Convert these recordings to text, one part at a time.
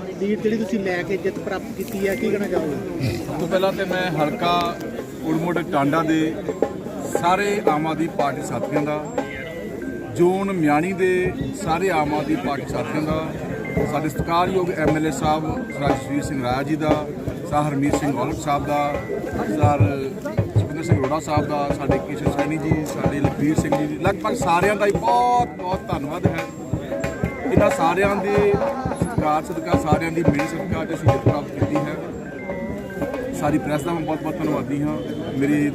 ਜਿ- ਜਿਹੜੀ ਤੁਸੀਂ ਲੈ ਕੇ ਜਿੱਤ ਪ੍ਰਾਪਤ ਕੀਤੀ ਹੈ, ਕੀ ਕਹਿਣਾ ਚਾਹੋਗੇ? ਸਭ ਤੋਂ ਪਹਿਲਾਂ ਤੇ ਮੈਂ ਹਲਕਾ ਉੜਮੁੜ ਟਾਂਡਾ ਦੇ ਸਾਰੇ ਆਮ ਆਦਮੀ ਪਾਰਟੀ ਸਾਥੀਆਂ ਦਾ, ਜੋਨ ਮਿਆਣੀ ਦੇ ਸਾਰੇ ਆਮ ਆਦਮੀ ਪਾਰਟੀ ਸਾਥੀਆਂ ਦਾ, ਸਾਡੇ ਸਤਿਕਾਰਯੋਗ ਐਮਐਲਏ ਸਾਹਿਬ ਰਾਜਸ਼ਵੀਰ ਸਿੰਘ ਰਾਜ ਜੀ ਦਾ, ਸਰ ਹਰਮੀਤ ਸਿੰਘ ਔਲਖ ਸਾਹਿਬ ਦਾ, ਸਰ ਸੁਖਿੰਦਰ ਸਿੰਘ ਰੋੜਾ ਸਾਹਿਬ ਦਾ, ਸਾਡੇ ਕਿਸ਼ਨ ਸੈਣੀ ਜੀ, ਸਾਡੇ ਲਖਵੀਰ ਸਿੰਘ ਜੀ, ਲਗਭਗ ਸਾਰਿਆਂ ਦਾ ਹੀ ਬਹੁਤ ਬਹੁਤ ਧੰਨਵਾਦ ਹੈ। ਇਹਨਾਂ ਸਾਰਿਆਂ ਦੇ ਸਰਕਾਰ ਸਦਕਾ ਸਾਰਿਆਂ ਦੀ ਮਿਹਨਤ ਸਦਕਾ ਅੱਜ ਅਸੀਂ ਜਿੱਤ ਪ੍ਰਾਪਤ ਕੀਤੀ ਹੈ। ਸਾਰੀ ਪ੍ਰੈਸ ਦਾ ਮੈਂ ਬਹੁਤ ਬਹੁਤ ਧੰਨਵਾਦੀ ਹਾਂ। ਮੇਰੇ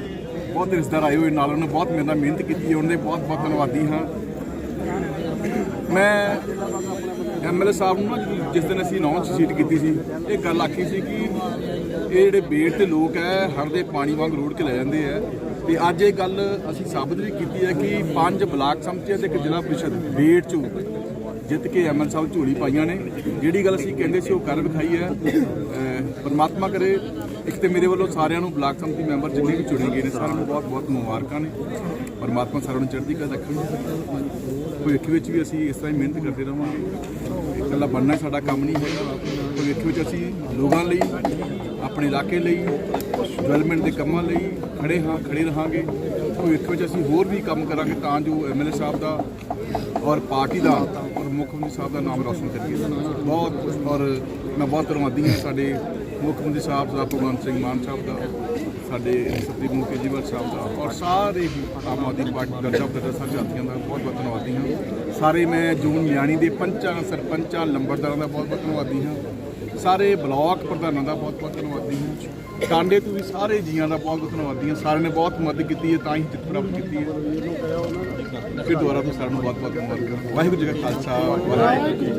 ਬਹੁਤ ਰਿਸ਼ਤੇਦਾਰ ਆਏ ਹੋਏ ਨਾਲ, ਉਹਨੇ ਬਹੁਤ ਮੇਰੇ ਨਾਲ ਮਿਹਨਤ ਕੀਤੀ ਹੈ ਉਹਨਾਂ ਦੇ ਬਹੁਤ ਬਹੁਤ ਧੰਨਵਾਦੀ ਹਾਂ। ਮੈਂ ਐਮਐਲਏ ਸਾਹਿਬ ਨੂੰ ਨਾ ਜਿਸ ਦਿਨ ਅਸੀਂ ਅਨਾਉਂਸ ਸੀਟ ਕੀਤੀ ਸੀ, ਇਹ ਗੱਲ ਆਖੀ ਸੀ ਕਿ ਇਹ ਜਿਹੜੇ ਬੇਟ ਤੇ ਲੋਕ ਹੈ ਹਰ ਦੇ ਪਾਣੀ ਵਾਂਗ ਰੋੜ ਕੇ ਲੈ ਜਾਂਦੇ ਆ ਤੇ ਅੱਜ ਇਹ ਗੱਲ ਅਸੀਂ ਸਾਬਤ ਵੀ ਕੀਤੀ ਹੈ ਕਿ ਪੰਜ ਬਲਾਕ ਸੰਮਤੀਆਂ ਤੇ ਇੱਕ ਜ਼ਿਲ੍ਹਾ ਪ੍ਰੀਸ਼ਦ ਬੇਟ ਚੋਂ ਜਿੱਤ ਕੇ ਐਮਐਲ ਸਾਹਿਬ ਝੋਲੀ ਪਾਈਆਂ ਨੇ। ਜਿਹੜੀ ਗੱਲ ਅਸੀਂ ਕਹਿੰਦੇ ਸੀ ਉਹ ਕਰ ਵਿਖਾਈ ਹੈ। ਪਰਮਾਤਮਾ ਕਰੇ। ਇੱਕ ਤੇ ਮੇਰੇ ਵੱਲੋਂ ਸਾਰਿਆਂ ਨੂੰ ਬਲਾਕ ਸੰਮਤੀ ਮੈਂਬਰ ਜਿੰਨੇ ਵੀ ਚੁਣੇ ਗਏ ਨੇ, ਸਾਰਿਆਂ ਨੂੰ ਬਹੁਤ ਬਹੁਤ ਮੁਬਾਰਕਾਂ ਨੇ। ਪਰਮਾਤਮਾ ਸਾਰਿਆਂ ਨੂੰ ਚੜ੍ਹਦੀ ਕਲਾ ਰੱਖਣ। ਭਵਿੱਖ ਵਿੱਚ ਵੀ ਅਸੀਂ ਇਸ ਤਰ੍ਹਾਂ ਹੀ ਮਿਹਨਤ ਕਰਦੇ ਰਹਾਂਗੇ ਇਕੱਲਾ ਬਣਨਾ ਸਾਡਾ ਕੰਮ ਨਹੀਂ ਹੈਗਾ। ਭਵਿੱਖ ਵਿੱਚ ਅਸੀਂ ਲੋਕਾਂ ਲਈ, ਆਪਣੇ ਇਲਾਕੇ ਲਈ ਡਿਵੈਲਪਮੈਂਟ ਦੇ ਕੰਮਾਂ ਲਈ ਖੜੇ ਹਾਂ ਖੜੇ ਰਹਾਂਗੇ। ਭਵਿੱਖ ਵਿੱਚ ਅਸੀਂ ਹੋਰ ਵੀ ਕੰਮ ਕਰਾਂਗੇ ਤਾਂ ਜੋ ਐਮਐਲਏ ਸਾਹਿਬ ਦਾ ਔਰ ਪਾਰਟੀ ਦਾ ਮੁੱਖ ਮੰਤਰੀ ਸਾਹਿਬ ਦਾ ਨਾਮ ਰੌਸ਼ਨ ਕਰੀਏ। ਬਹੁਤ, ਔਰ ਮੈਂ ਬਹੁਤ ਧੰਨਵਾਦੀ ਹਾਂ ਸਾਡੇ ਮੁੱਖ ਮੰਤਰੀ ਸਾਹਿਬ ਦਾ, ਭਗਵੰਤ ਸਿੰਘ ਮਾਨ ਸਾਹਿਬ ਦਾ, ਸਾਡੇ ਸੁਪਰੀਮੋ ਕੇਜਰੀਵਾਲ ਸਾਹਿਬ ਦਾ, ਔਰ ਸਾਰੇ ਹੀ ਆਮ ਆਦਮੀ ਪਾਰਟੀ ਦਾ ਬਦਲ ਸਾਰੇ ਸਾਥੀਆਂ ਦਾ ਬਹੁਤ ਬਹੁਤ ਧੰਨਵਾਦੀ ਹਾਂ। ਸਾਰੇ ਮੈਂ ਜੂਨ ਮਿਆਣੀ ਦੇ ਪੰਚਾਂ, ਸਰਪੰਚਾਂ ਲੰਬੜਦਾਰਾਂ ਦਾ ਬਹੁਤ ਬਹੁਤ ਧੰਨਵਾਦੀ ਹਾਂ। ਸਾਰੇ ਬਲਾਕ ਪ੍ਰਧਾਨਾਂ ਦਾ ਬਹੁਤ ਬਹੁਤ ਧੰਨਵਾਦੀ ਹਾਂ। ਟਾਂਡੇ ਤੋਂ ਵੀ ਸਾਰੇ ਜੀਆਂ ਦਾ ਬਹੁਤ ਬਹੁਤ ਧੰਨਵਾਦੀ ਹਾਂ। ਸਾਰਿਆਂ ਨੇ ਬਹੁਤ ਮਦਦ ਕੀਤੀ ਹੈ, ਤਾਂ ਹੀ ਜਿੱਤ ਪ੍ਰਾਪਤ ਕੀਤੀ ਹੈ। ਫਿਰ ਦੁਬਾਰਾ ਤੋਂ ਸਾਰਿਆਂ ਨੂੰ ਬਹੁਤ ਬਹੁਤ ਧੰਨਵਾਦ। ਵਾਹਿਗੁਰੂ ਜੀ ਕਾ ਖਾਲਸਾ, ਵਾਹਿਗੁਰੂ ਜੀ